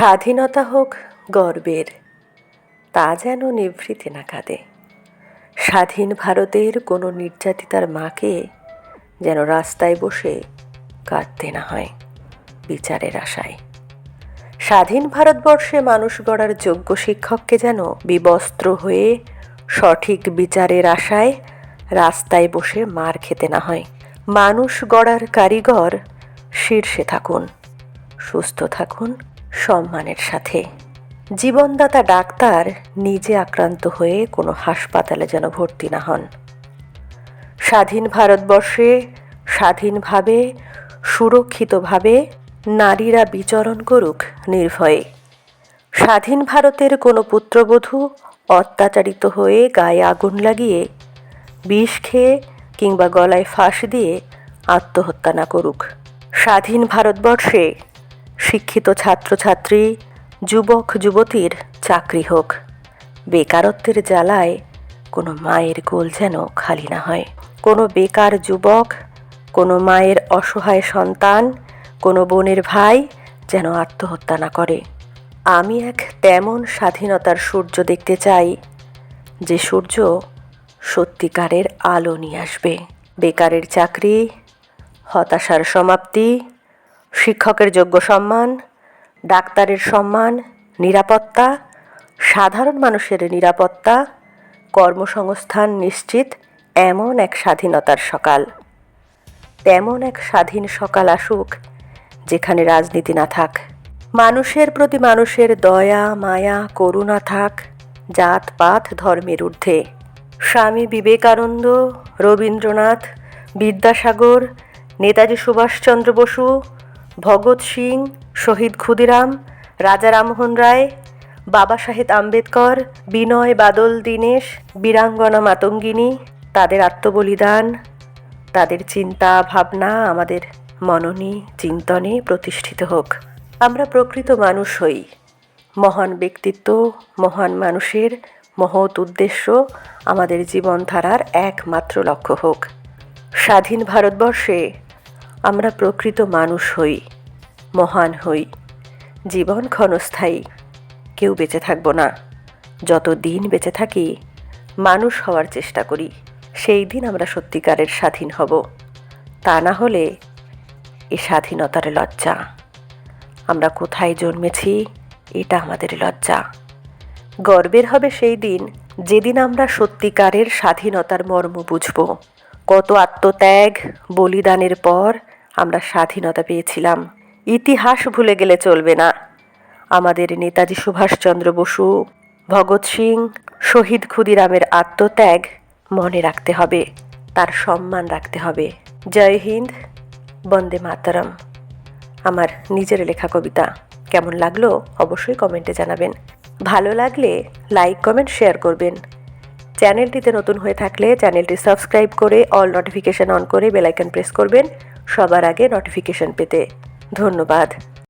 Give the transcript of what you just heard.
স্বাধীনতা হোক গর্বের, তা যেন নিভৃতে না কাঁদে। স্বাধীন ভারতের কোনো নির্যাতিতার মাকে যেন রাস্তায় বসে কাঁদতে না হয় বিচারের আশায়। স্বাধীন ভারতবর্ষে মানুষ গড়ার যোগ্য শিক্ষককে যেন বিবস্ত্র হয়ে সঠিক বিচারের আশায় রাস্তায় বসে মার খেতে না হয়। মানুষ গড়ার কারিগর শীর্ষে থাকুন, সুস্থ থাকুন সম্মানের সাথে। জীবনদাতা ডাক্তার নিজে আক্রান্ত হয়ে কোনো হাসপাতালে যেন ভর্তি না হন। স্বাধীন ভারতবর্ষে স্বাধীনভাবে, সুরক্ষিতভাবে নারীরা বিচরণ করুক নির্ভয়ে। স্বাধীন ভারতের কোনো পুত্রবধূ অত্যাচারিত হয়ে গায়ে আগুন লাগিয়ে, বিষ খেয়ে কিংবা গলায় ফাঁস দিয়ে আত্মহত্যা না করুক। স্বাধীন ভারতবর্ষে শিক্ষিত ছাত্রছাত্রী, যুবক, যুবতীর চাকরি হোক। বেকারত্বের জ্বালায় কোনো মায়ের কোল যেন খালি না হয়। কোনো বেকার যুবক, কোনো মায়ের অসহায় সন্তান, কোনো বোনের ভাই যেন আত্মহত্যা না করে। আমি এক তেমন স্বাধীনতার সূর্য দেখতে চাই, যে সূর্য সত্যিকারের আলো নিয়ে আসবে। বেকারের চাকরি, হতাশার সমাপ্তি শিক্ষকের যোগ্য সম্মান, ডাক্তারের সম্মান, নিরাপত্তা, সাধারণ মানুষের নিরাপত্তা, কর্মসংস্থান নিশ্চিত, এমন এক স্বাধীনতার সকাল। তেমন এক স্বাধীন সকাল আসুক, যেখানে রাজনীতি না থাক। মানুষের প্রতি মানুষের দয়া, মায়া, করুণা থাক জাতপাত ধর্মের ঊর্ধ্বে। স্বামী বিবেকানন্দ, রবীন্দ্রনাথ, বিদ্যাসাগর, নেতাজি সুভাষচন্দ্র বসু ভগৎ সিং, শহীদ ক্ষুদিরাম, রাজা রামমোহন রায়, বাবা সাহেব আম্বেদকর, বিনয় বাদল দীনেশ, বীরাঙ্গনা মাতঙ্গিনী, তাদের আত্মবলিদান, তাদের চিন্তা, ভাবনা আমাদের মননে চিন্তনে প্রতিষ্ঠিত হোক। আমরা প্রকৃত মানুষ হই। মহান ব্যক্তিত্ব, মহান মানুষের মহৎ উদ্দেশ্য আমাদের জীবনধারার একমাত্র লক্ষ্য হোক। স্বাধীন ভারতবর্ষে আমরা প্রকৃত মানুষ হই। মহান হই। জীবন ক্ষণস্থায়ী। কেউ বেঁচে থাকব না। যত দিন বেঁচে থাকি, মানুষ হওয়ার চেষ্টা করি। সেই দিন আমরা সত্যিকারের স্বাধীন হব। তা না হলে এ স্বাধীনতার লজ্জা। আমরা কোথায় জন্মেছি, এটা আমাদের লজ্জা। গর্বের হবে সেই দিন, যেদিন আমরা সত্যিকারের স্বাধীনতার মর্ম বুঝব। কত আত্মত্যাগ, বলিদানের পর আমরা স্বাধীনতা পেয়েছিলাম। ইতিহাস ভুলে গেলে চলবে না। আমাদের নেতাজি সুভাষচন্দ্র বসু, ভগৎ সিং, শহীদ ক্ষুদিরামের আত্মত্যাগ মনে রাখতে হবে, তার সম্মান রাখতে হবে। জয় হিন্দ, বন্দে মাতরম। আমার নিজের লেখা কবিতা কেমন লাগল অবশ্যই কমেন্টে জানাবেন। ভালো লাগলে লাইক, কমেন্ট, শেয়ার করবেন। চ্যানেলটিতে নতুন হয়ে থাকলে চ্যানেলটি সাবস্ক্রাইব করে অল নোটিফিকেশন অন করে বেলাইকন প্রেস করবেন সবার আগে নোটিফিকেশন পেতে। ধন্যবাদ।